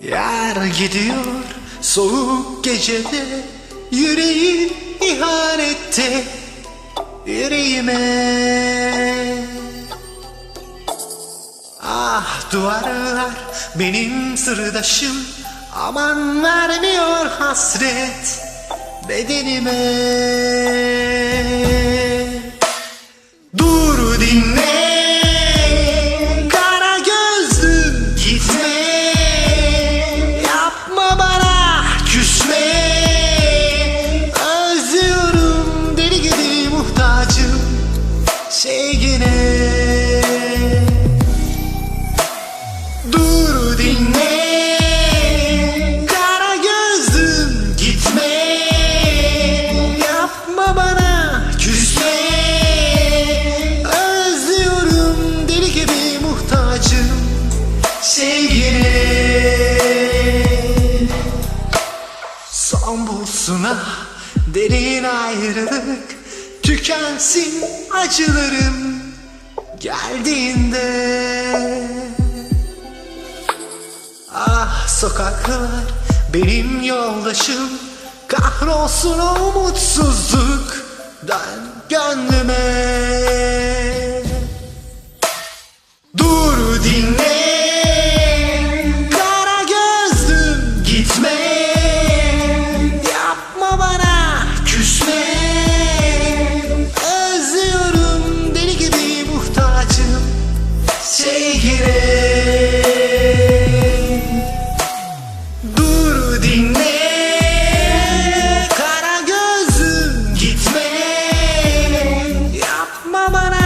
Yar gidiyor soğuk gecede Yüreği ihanette Yüreğime. Ah duvarlar benim sırdaşım Aman vermiyor hasret bedenime dinle. Kara gözlüm gitme. Yapma bana küsme. Özlüyorum deli gibi muhtacım sevgine Son bulsun ah derin ayrılık Tükensin acılarım geldiğinde Sokaklar benim yoldaşım. Kahrolsun o mutsuzluk Ben gönlüme. Dur dinle Kara gözlüm gitme. Yapma bana küsme. Özlüyorum deli gibi muhtacım. Şehire. Mama